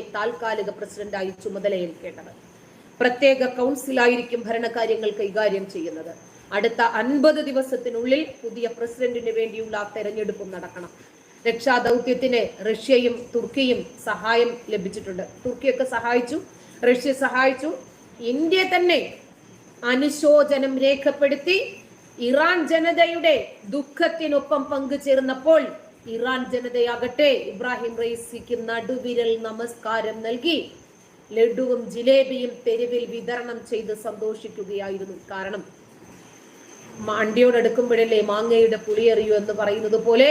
താൽക്കാലിക പ്രസിഡന്റായി ചുമതലയേൽക്കേണ്ടത്. പ്രത്യേക കൗൺസിലായിരിക്കും ഭരണകാര്യങ്ങൾ കൈകാര്യം ചെയ്യുന്നത്. അടുത്ത അൻപത് ദിവസത്തിനുള്ളിൽ പുതിയ പ്രസിഡന്റിന് വേണ്ടിയുള്ള തെരഞ്ഞെടുപ്പും നടക്കണം. രക്ഷാ ദൗത്യത്തിന് റഷ്യയും തുർക്കിയും സഹായം ലഭിച്ചിട്ടുണ്ട്. തുർക്കിയൊക്കെ സഹായിച്ചു റഷ്യ സഹായിച്ചു. ഇന്ത്യ തന്നെ അനുശോചനം രേഖപ്പെടുത്തി ഇറാൻ ജനതയുടെ ദുഃഖത്തിനൊപ്പം പങ്കുചേർന്നപ്പോൾ ഇറാൻ ജനതയാകട്ടെ ഇബ്രാഹിം റൈസിക്ക് നടുവിരൽ നമസ്കാരം നൽകി. ലഡുവും ജിലേബിയും തെരുവിൽ വിതരണം ചെയ്ത് സന്തോഷിക്കുകയായിരുന്നു കാരണം. മാണ്ടിയോടടുക്കുമ്പോഴല്ലേ മാങ്ങയുടെ പുളി അറിയൂ എന്ന് പറയുന്നത് പോലെ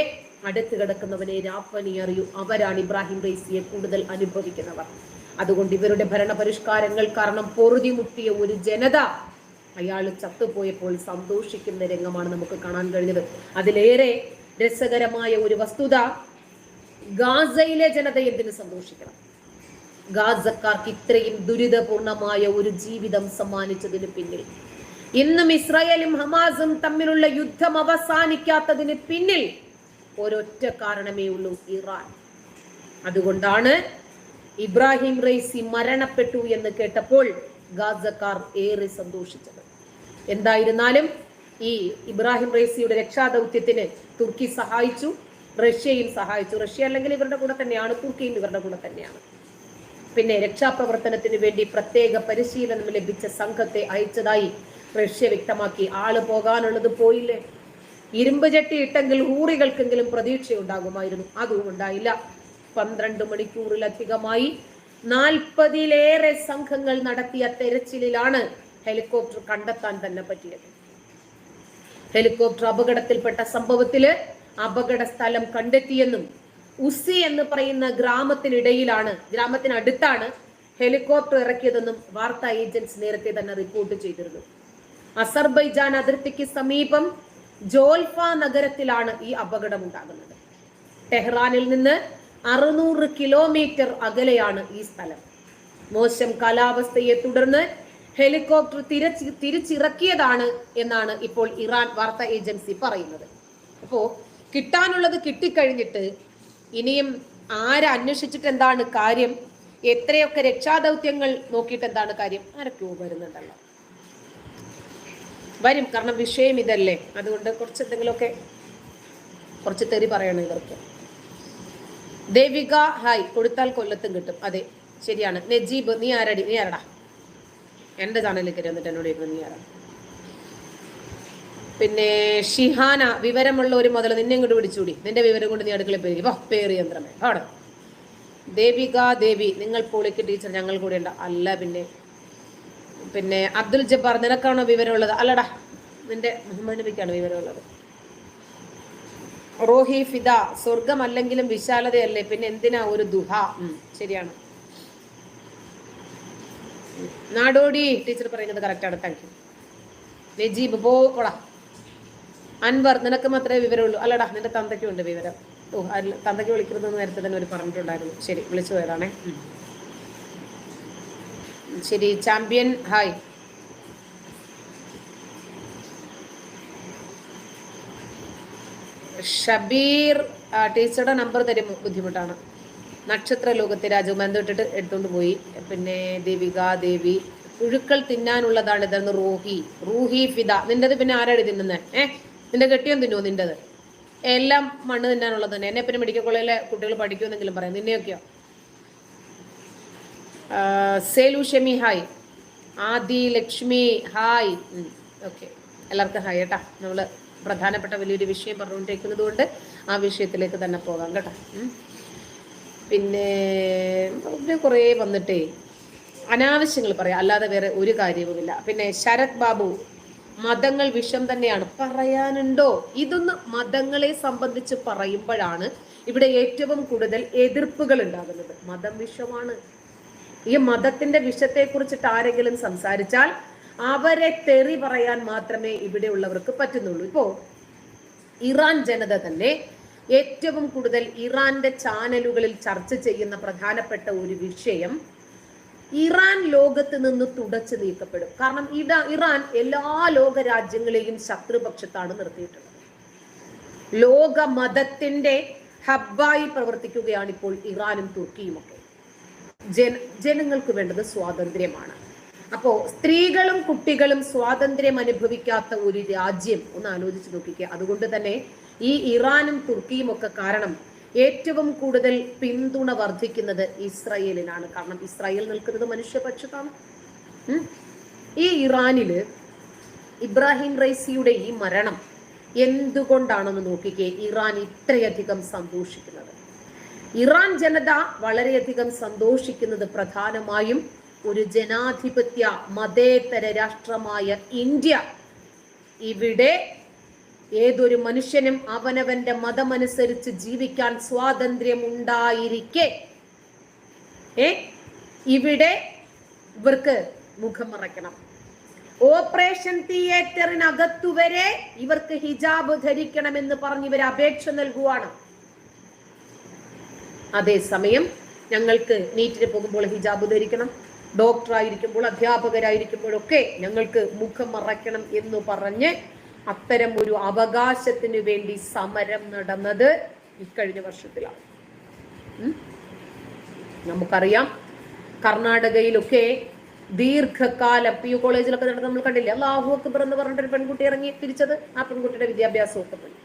അടുത്ത് കിടക്കുന്നവനെ രാപ്പനി അറിയൂ. അവരാണ് ഇബ്രാഹിം റൈസിയെ കൂടുതൽ അനുഭവിക്കുന്നവർ. അതുകൊണ്ട് ഇവരുടെ ഭരണപരിഷ്കാരങ്ങൾ കാരണം പൊറുതി മുട്ടിയ ഒരു ജനത അയാൾ ചത്തുപോയപ്പോൾ സന്തോഷിക്കുന്ന രംഗമാണ് നമുക്ക് കാണാൻ കഴിഞ്ഞത്. അതിലേറെ രസകരമായ ഒരു വസ്തുത ഗാസയിലെ ജനത എന്തിനു സന്തോഷിക്കണം? ഗാസക്കാർക്ക് ഇത്രയും ദുരിതപൂർണമായ ഒരു ജീവിതം സമ്മാനിച്ചതിന് പിന്നിൽ ഇന്നും ഇസ്രായേലും ഹമാസും തമ്മിലുള്ള യുദ്ധം അവസാനിക്കാത്തതിന് പിന്നിൽ ഒരൊറ്റ കാരണമേ ഉള്ളൂ ഇറാൻ. അതുകൊണ്ടാണ് ഇബ്രാഹിം റൈസി മരണപ്പെട്ടു എന്ന് കേട്ടപ്പോൾ ഗാസക്കാർ ഏറെ സന്തോഷിച്ചത്. എന്തായിരുന്നാലും ഈ ഇബ്രാഹിം റൈസിയുടെ രക്ഷാദൗത്യത്തിന് തുർക്കി സഹായിച്ചു റഷ്യയും സഹായിച്ചു. റഷ്യ അല്ലെങ്കിൽ ഇവരുടെ കൂടെ തന്നെയാണ് തുർക്കിയും ഇവരുടെ കൂടെ തന്നെയാണ്. പിന്നെ രക്ഷാപ്രവർത്തനത്തിന് വേണ്ടി പ്രത്യേക പരിശീലനം ലഭിച്ച സംഘത്തെ അയച്ചതായി റഷ്യ വ്യക്തമാക്കി. ആൾ പോകാനുള്ളത് പോയില്ലേ? ഇരുമ്പ് ചട്ടി ഇട്ടെങ്കിൽ ഊറികൾക്കെങ്കിലും പ്രതീക്ഷയുണ്ടാകുമായിരുന്നു. അതും ഉണ്ടായില്ല. പന്ത്രണ്ട് മണിക്കൂറിലധികമായി നാൽപ്പതിലേറെ സംഘങ്ങൾ നടത്തിയ തെരച്ചിലിലാണ് ഹെലികോപ്റ്റർ കണ്ടെത്താൻ തന്നെ പറ്റിയത്. ഹെലികോപ്റ്റർ അപകടത്തിൽപ്പെട്ട സംഭവത്തിൽ അപകട സ്ഥലം കണ്ടെത്തിയെന്നും ഉസി എന്ന് പറയുന്ന ഗ്രാമത്തിനിടയിലാണ് ഗ്രാമത്തിനടുത്താണ് ഹെലികോപ്റ്റർ ഇറക്കിയതെന്നും വാർത്താ ഏജൻസി നേരത്തെ തന്നെ റിപ്പോർട്ട് ചെയ്തിരുന്നു. അസർബൈജാൻ അതിർത്തിക്ക് സമീപം ജോൽഫ നഗരത്തിലാണ് ഈ അപകടം ഉണ്ടാകുന്നത് ടെഹ്റാനിൽ നിന്ന് അറുന്നൂറ് കിലോമീറ്റർ അകലെയാണ് ഈ സ്ഥലം. മോശം കാലാവസ്ഥയെ തുടർന്ന് ഹെലികോപ്റ്റർ തിരച്ച് തിരിച്ചിറക്കിയതാണ് എന്നാണ് ഇപ്പോൾ ഇറാൻ വാർത്താ ഏജൻസി പറയുന്നത്. അപ്പോൾ കിട്ടാനുള്ളത് കിട്ടിക്കഴിഞ്ഞിട്ട് ഇനിയും ആരന്വേഷിച്ചിട്ട് എന്താണ് കാര്യം? എത്രയൊക്കെ രക്ഷാദൗത്യങ്ങൾ നോക്കിയിട്ട് എന്താണ് കാര്യം? ആരൊക്കെയോ വരുന്നുണ്ടല്ലോ. വരും. കാരണം വിഷയം ഇതല്ലേ. അതുകൊണ്ട് കുറച്ച് എന്തെങ്കിലുമൊക്കെ കുറച്ച് തെറി പറയണം ഇവർക്ക്. ദേവിക ഹായ്. കൊടുത്താൽ കൊല്ലത്തും കിട്ടും. അതെ ശരിയാണ്. നജീബ് നീ ആരടി? നീ ആരടാ? എന്റെ ചാനലിൽ കയറി എന്നോട് ഇരുന്ന് നീ പിന്നെ ഷിഹാന വിവരമുള്ള ഒരു മുതൽ നിന്നെ ഇങ്ങോട്ട് പിടിച്ചുകൂടി നിന്റെ വിവരം കൊണ്ട് നീ അടുക്കളയിൽ പോയി വാ പേര് യന്ത്രമേ. അവിടെ. ദേവിക ദേവി നിങ്ങൾ പൊളിക്ക് ടീച്ചർ ഞങ്ങൾ കൂടെ ഉണ്ട്. അല്ല പിന്നെ പിന്നെ അബ്ദുൽ ജബ്ബാർ നിനക്കാണോ വിവരമുള്ളത്? അല്ലടാ നിന്റെ മുഹമ്മദ് നബിക്കാണ് വിവരമുള്ളത്. റോഹി ഫിദ സ്വർഗമല്ലെങ്കിലും വിശാലതയല്ലേ? പിന്നെ എന്തിനാ ഒരു ദുഹ? ശരിയാണ്. നാടോടി. ടീച്ചർ പറയുന്നത് കറക്റ്റാണ് താങ്ക് യു നജീബ് പോടാ അൻവർ നിനക്ക് മാത്രമേ വിവരമുള്ളൂ. അല്ലടാ നിന്റെ തന്തയ്ക്കും ഉണ്ട് വിവരം. ഓ അല്ല തന്തയ്ക്ക് വിളിക്കരുതെന്ന് നേരത്തെ തന്നെ ഒരു പറഞ്ഞിട്ടുണ്ടായിരുന്നു. ശരി വിളിച്ചു പോയതാണേ. ശരി ചാമ്പ്യൻ ഹായ്. ഷബീർ ടീച്ചറുടെ നമ്പർ തരും ബുദ്ധിമുട്ടാണ്. നക്ഷത്ര ലോകത്തെ രാജു ബന്ധപ്പെട്ടിട്ട് എടുത്തുകൊണ്ട് പോയി. പിന്നെ ദേവിക ദേവി പുഴുക്കൾ തിന്നാനുള്ളതാണ് ഇതെന്ന് റൂഹി. റൂഹി ഫിദ. നിന്റേത് പിന്നെ ആരാണ് തിന്നുന്നത് ഏഹ് നിന്റെ കെട്ടിയോ തിന്നോ നിന്റേത് എല്ലാം മണ്ണ് തിന്നാനുള്ളത് തന്നെ. എന്നെ പിന്നെ മെഡിക്കൽ കോളേജിലെ കുട്ടികൾ പഠിക്കുമെന്നെങ്കിലും പറയാം. നിന്നെയൊക്കെയോ? Selu Shemi hi. Adi Lakshmi hi. Okay. എല്ലാവർക്കും ഹായ് കേട്ടാ. നമ്മൾ പ്രധാനപ്പെട്ട വലിയൊരു വിഷയം പറഞ്ഞുകൊണ്ടിരിക്കുന്നത് കൊണ്ട് ആ വിഷയത്തിലേക്ക് തന്നെ പോകാം കേട്ടോ. ഉം. പിന്നെ കുറേ വന്നിട്ടേ അനാവശ്യങ്ങൾ പറയാം. അല്ലാതെ വേറെ ഒരു കാര്യവുമില്ല. പിന്നെ ശരത് ബാബു മതങ്ങൾ വിഷം തന്നെയാണ്. പറയാനുണ്ടോ? ഇതൊന്ന് മതങ്ങളെ സംബന്ധിച്ച് പറയുമ്പോഴാണ് ഇവിടെ ഏറ്റവും കൂടുതൽ എതിർപ്പുകൾ ഉണ്ടാകുന്നത്. മതം വിഷമാണ്. ഈ മതത്തിന്റെ വിഷത്തെ കുറിച്ചിട്ട് ആരെങ്കിലും സംസാരിച്ചാൽ അവരെ തെറി പറയാൻ മാത്രമേ ഇവിടെ ഉള്ളവർക്ക് പറ്റുന്നുള്ളൂ. ഇപ്പോ ഇറാൻ ജനത തന്നെ ഏറ്റവും കൂടുതൽ ഇറാന്റെ ചാനലുകളിൽ ചർച്ച ചെയ്യുന്ന പ്രധാനപ്പെട്ട ഒരു വിഷയം ഇറാൻ ലോകത്ത് നിന്ന് തുടച്ചു നീക്കപ്പെടും. കാരണം ഇട ഇറാൻ എല്ലാ ലോക രാജ്യങ്ങളെയും ശത്രുപക്ഷത്താണ് നിർത്തിയിട്ടുള്ളത്. ലോക മതത്തിന്റെ ഹബ്ബായി പ്രവർത്തിക്കുകയാണ് ഇപ്പോൾ ഇറാനും തുർക്കിയും ഒക്കെ ജന ജനങ്ങൾക്ക് വേണ്ടത് സ്വാതന്ത്ര്യമാണ്. അപ്പോ സ്ത്രീകളും കുട്ടികളും സ്വാതന്ത്ര്യം അനുഭവിക്കാത്ത ഒരു രാജ്യം ഒന്ന് ആലോചിച്ച് നോക്കിക്കുക അതുകൊണ്ട് തന്നെ ഈ ഇറാനും തുർക്കിയും ഒക്കെ കാരണം ഏറ്റവും കൂടുതൽ പിന്തുണ വർദ്ധിക്കുന്നത് ഇസ്രായേലിനാണ്. കാരണം ഇസ്രായേൽ നിൽക്കുന്നത് മനുഷ്യപക്ഷത്താണ്. ഈ ഇറാനിൽ ഇബ്രാഹിം റൈസിയുടെ ഈ മരണം എന്തുകൊണ്ടാണെന്ന് നോക്കിക്കേ ഇറാൻ ഇത്രയധികം സന്തോഷിക്കുന്നത്. ഇറാൻ ജനത വളരെയധികം സന്തോഷിക്കുന്നത് പ്രധാനമായും ഒരു ജനാധിപത്യ മതേതര രാഷ്ട്രമായ ഇന്ത്യ ഇവിടെ ഏതൊരു മനുഷ്യനും അവനവന്റെ മതമനുസരിച്ച് ജീവിക്കാൻ സ്വാതന്ത്ര്യം ഉണ്ടായിരിക്കെ ഏ? ഇവിടെ ഇവർക്ക് മുഖം മറയ്ക്കണം. ഓപ്പറേഷൻ തിയേറ്ററിനകത്തു വരെ ഇവർക്ക് ഹിജാബ് ധരിക്കണമെന്ന് പറഞ്ഞ് ഇവർ അപേക്ഷ നൽകുവാണ്. അതേസമയം ഞങ്ങൾക്ക് നീറ്റിന് പോകുമ്പോൾ ഹിജാബ് ധരിക്കണം. ഡോക്ടറായിരിക്കുമ്പോൾ അധ്യാപകരായിരിക്കുമ്പോഴൊക്കെ ഞങ്ങൾക്ക് മുഖം മറയ്ക്കണം എന്ന് പറഞ്ഞ് അത്തരം ഒരു അവകാശത്തിന് വേണ്ടി സമരം നടന്നത് ഇക്കഴിഞ്ഞ വർഷത്തിലാണ്. നമുക്കറിയാം കർണാടകയിലൊക്കെ ദീർഘകാലം പി യു കോളേജിലൊക്കെ നടന്ന് നമ്മൾ കണ്ടില്ലേ? അള്ളാഹു അക്ബർ എന്ന് പറഞ്ഞിട്ട് ഒരു പെൺകുട്ടി ഇറങ്ങി തിരിച്ചത് ആ പെൺകുട്ടിയുടെ വിദ്യാഭ്യാസമൊക്കെ പോയി.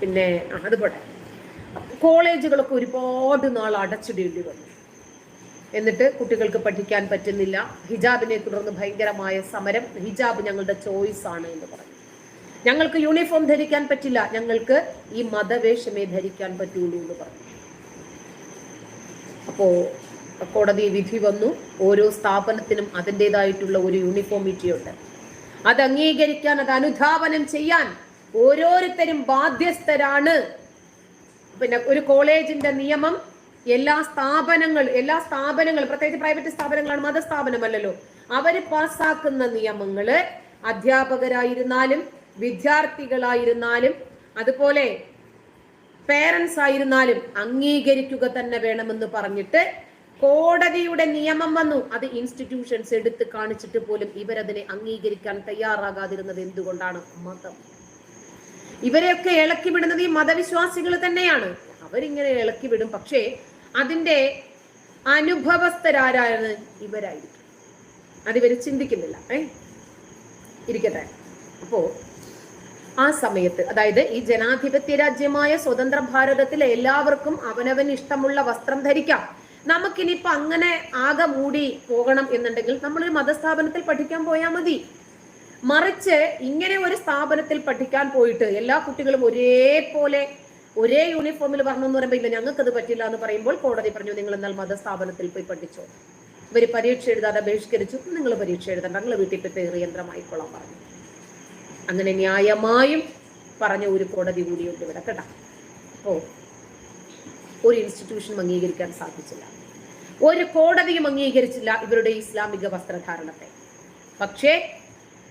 പിന്നെ അതുപോലെ കോളേജുകളൊക്കെ ഒരുപാട് നാൾ അടച്ചിടേണ്ടി വന്നു. എന്നിട്ട് കുട്ടികൾക്ക് പഠിക്കാൻ പറ്റുന്നില്ല. ഹിജാബിനെ തുടർന്ന് ഭയങ്കരമായ സമരം. ഹിജാബ് ഞങ്ങളുടെ ചോയ്സ് ആണ് എന്ന് പറഞ്ഞു. ഞങ്ങൾക്ക് യൂണിഫോം ധരിക്കാൻ പറ്റില്ല. ഞങ്ങൾക്ക് ഈ മതവേഷമേ ധരിക്കാൻ പറ്റുള്ളൂ എന്ന് പറഞ്ഞു. അപ്പോ കോടതി വിധി വന്നു. ഓരോ സ്ഥാപനത്തിനും അതിന്റെതായിട്ടുള്ള ഒരു യൂണിഫോമിറ്റി ഉണ്ട്. അത് അംഗീകരിക്കാൻ അത് അനുധാപനം ചെയ്യാൻ ഓരോരുത്തരും ബാധ്യസ്ഥരാണ്. പിന്നെ ഒരു കോളേജിന്റെ നിയമം എല്ലാ സ്ഥാപനങ്ങൾ എല്ലാ സ്ഥാപനങ്ങളും പ്രത്യേകിച്ച് പ്രൈവറ്റ് സ്ഥാപനങ്ങളാണ് മതസ്ഥാപനമല്ലല്ലോ. അവർ പാസ്സാക്കുന്ന നിയമങ്ങൾ അധ്യാപകരായിരുന്നാലും വിദ്യാർത്ഥികളായിരുന്നാലും അതുപോലെ പേരൻസ് ആയിരുന്നാലും അംഗീകരിക്കുക തന്നെ വേണമെന്ന് പറഞ്ഞിട്ട് കോടതിയുടെ നിയമം വന്നു. അത് ഇൻസ്റ്റിറ്റ്യൂഷൻസ് എടുത്ത് കാണിച്ചിട്ട് പോലും ഇവരതിനെ അംഗീകരിക്കാൻ തയ്യാറാകാതിരുന്നത് എന്തുകൊണ്ടാണ്? മതം. ഇവരെയൊക്കെ ഇളക്കി വിടുന്നത് ഈ മതവിശ്വാസികൾ തന്നെയാണ്. അവരിങ്ങനെ ഇളക്കി വിടും. പക്ഷേ അതിന്റെ അനുഭവസ്ഥരാരാണ് ഇവരായിരിക്കും. അതിവർ ചിന്തിക്കുന്നില്ല. ഏ? ഇരിക്കട്ടെ. അപ്പോ ആ സമയത്ത് അതായത് ഈ ജനാധിപത്യ രാജ്യമായ സ്വതന്ത്ര ഭാരതത്തിലെ എല്ലാവർക്കും അവനവന് ഇഷ്ടമുള്ള വസ്ത്രം ധരിക്കാം. നമുക്കിനിയിപ്പൊ അങ്ങനെ ആകെ മൂടി പോകണം എന്നുണ്ടെങ്കിൽ നമ്മളൊരു മതസ്ഥാപനത്തിൽ പഠിക്കാൻ പോയാൽ മതി. മറിച്ച് ഇങ്ങനെ ഒരു സ്ഥാപനത്തിൽ പഠിക്കാൻ പോയിട്ട് എല്ലാ കുട്ടികളും ഒരേപോലെ ഒരേ യൂണിഫോമിൽ വരണം എന്ന് പറയുമ്പോൾ ഇല്ല ഞങ്ങൾക്കത് പറ്റില്ല എന്ന് പറയുമ്പോൾ കോടതി പറഞ്ഞു നിങ്ങൾ എന്നാൽ മതസ്ഥാപനത്തിൽ പോയി പഠിച്ചോ. ഇവർ പരീക്ഷ എഴുതാതെ ബഹിഷ്കരിച്ചു നിങ്ങൾ പരീക്ഷ എഴുതണ്ട നിങ്ങൾ വീട്ടിൽ പ്രിപ്പയർ യന്ത്രമായിക്കൊള്ളാൻ പറഞ്ഞു. അങ്ങനെ ന്യായമായും പറഞ്ഞ ഒരു കോടതി കൂടിയുണ്ട് ഇവിടെ കേട്ടോ. ഓ ഒരു ഇൻസ്റ്റിറ്റ്യൂഷനും അംഗീകരിക്കാൻ സാധിച്ചില്ല. ഒരു കോടതിയും അംഗീകരിച്ചില്ല ഇവരുടെ ഇസ്ലാമിക വസ്ത്രധാരണത്തെ. പക്ഷേ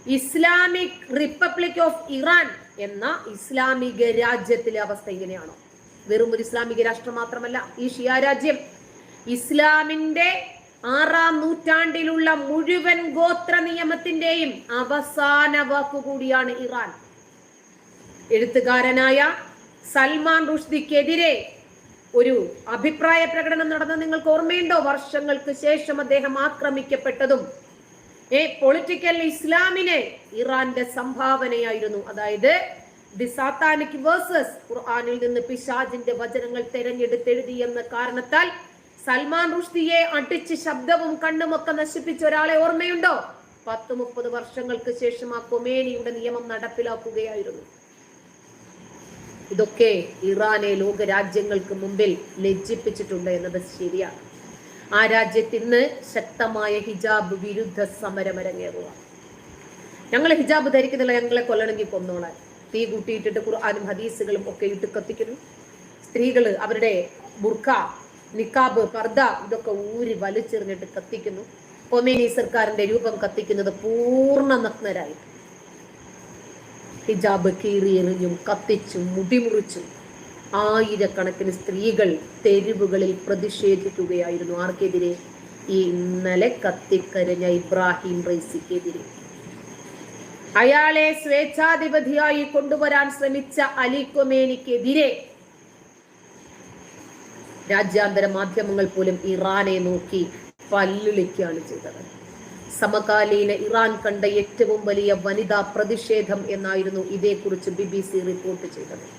ഇസ്ലാമിക് റിപ്പബ്ലിക് ഓഫ് ഇറാൻ എന്ന ഇസ്ലാമിക രാജ്യത്തിലെ അവസ്ഥ ഇങ്ങനെയാണോ? വെറും ഒരു ഇസ്ലാമിക രാഷ്ട്രം മാത്രമല്ല ഈ ഷിയ രാജ്യം ഇസ്ലാമിന്റെ ആറാം നൂറ്റാണ്ടിലുള്ള മുഴുവൻ ഗോത്ര നിയമത്തിന്റെയും അവസാന വാക്കുകൂടിയാണ് ഇറാൻ. എഴുത്തുകാരനായ സൽമാൻ റുഷ്ദിക്കെതിരെ ഒരു അഭിപ്രായ പ്രകടനം നടന്ന നിങ്ങൾക്ക് ഓർമ്മയുണ്ടോ? വർഷങ്ങൾക്ക് ശേഷം അദ്ദേഹം ആക്രമിക്കപ്പെട്ടതും ഏ പൊളിറ്റിക്കൽ ഇസ്ലാമിനെ ഇറാന്റെ സംഭാവനയായിരുന്നു. അതായത് ദി സാത്താനിക് വേഴ്സസ് ഖുർആാനിൽ നിന്ന് പിശാജിന്റെ വചനങ്ങൾ തെരഞ്ഞെടുത്തെഴുതി എന്ന കാരണത്താൽ സൽമാൻ റുഷ്ദിയെ അടിച്ച് ശബ്ദവും കണ്ണുമൊക്കെ നശിപ്പിച്ച ഒരാളെ ഓർമ്മയുണ്ടോ? പത്ത് മുപ്പത് വർഷങ്ങൾക്ക് ശേഷം ആ കൊമേനിയുടെ നിയമം നടപ്പിലാക്കുകയായിരുന്നു. ഇതൊക്കെ ഇറാനെ ലോകരാജ്യങ്ങൾക്ക് മുമ്പിൽ ലജ്ജിപ്പിച്ചിട്ടുണ്ട് എന്നത് ശരിയാണ്. ആ രാജ്യത്ത് ഇന്ന് ശക്തമായ ഹിജാബ് വിരുദ്ധ സമരം അരങ്ങേറുക ഞങ്ങൾ ഹിജാബ് ധരിക്കുന്നില്ല ഞങ്ങളെ കൊല്ലണമെങ്കിൽ കൊന്നോളാൻ. തീ കൂട്ടിയിട്ടിട്ട് ഖുർആാനും ഹദീസുകളും ഒക്കെ ഇട്ട് കത്തിക്കുന്നു. സ്ത്രീകൾ അവരുടെ ബുർഖ നിക്കാബ് പർദ ഇതൊക്കെ ഊരി വലിച്ചെറിഞ്ഞിട്ട് കത്തിക്കുന്നു. കൊമേനി സർക്കാരിന്റെ രൂപം കത്തിക്കുന്നത് പൂർണ നഗ്നരായിട്ട് ഹിജാബ് കീറിയെറിഞ്ഞും കത്തിച്ചും മുടിമുറിച്ചും ആയിരക്കണക്കിന് സ്ത്രീകൾ തെരുവുകളിൽ പ്രതിഷേധിക്കുകയായിരുന്നു. ആർക്കെതിരെ? ഈ ഇന്നലെ കത്തിക്കരഞ്ഞ ഇബ്രാഹിം റൈസിക്കെതിരെ. അയാളെ സ്വേച്ഛാധിപതിയായി കൊണ്ടുവരാൻ ശ്രമിച്ച അലി കൊമേനിക്കെതിരെ രാജ്യാന്തര മാധ്യമങ്ങൾ പോലും ഇറാനെ നോക്കി പല്ലുളിക്കുകയാണ് ചെയ്തത്. സമകാലീന ഇറാൻ കണ്ട ഏറ്റവും വലിയ വനിതാ പ്രതിഷേധം എന്നായിരുന്നു ഇതേക്കുറിച്ച് ബി ബി സി റിപ്പോർട്ട് ചെയ്തത്.